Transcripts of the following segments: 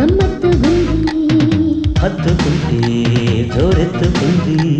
మత్తు గమ్మత్తు గుంది. హత్తుకుంటే జోరెత్తుకుంది.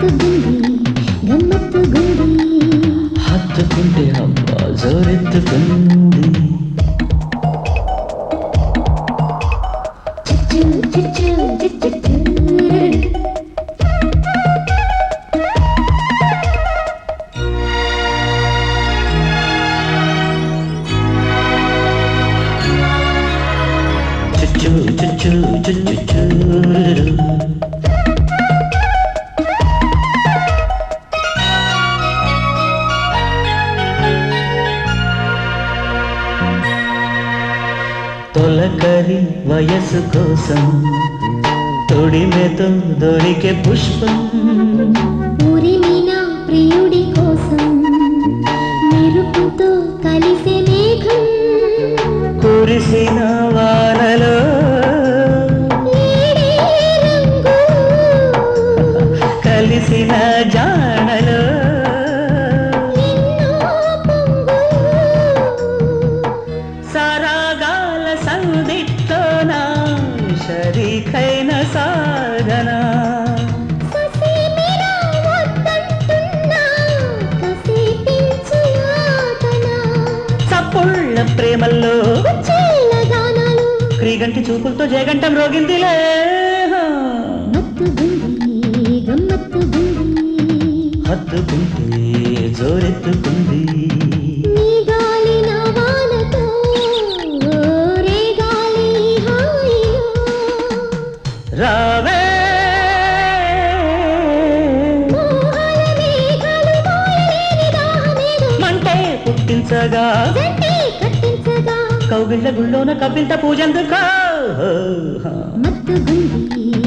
గుంది గమ్మత్తు గుంది హత్తుకుంటే అబ్బా జోరెత్తుకుంది. చుచ్చు చుచ్చు చుచ్చు. తొలకరి వయసు కోసం తొడిమెతో దొరికే పుష్పం. ప్రియుడి కోసం మెరుపుతో ఎన్నో పొంగులు సరాగాల సందిట్టోన షరీకైన సాధన. చప్పుళ్ళ ప్రేమల్లో క్రీగంటి చూపులతో జయగంటం రోగిందిలే. హత్తుకుంటే జోరెత్తుకుంది. రావే. మంటే పుట్టించగా. కౌగిళ్ళ గుళ్ళోన కవ్వింత పూజందుకో మత్తు గుంది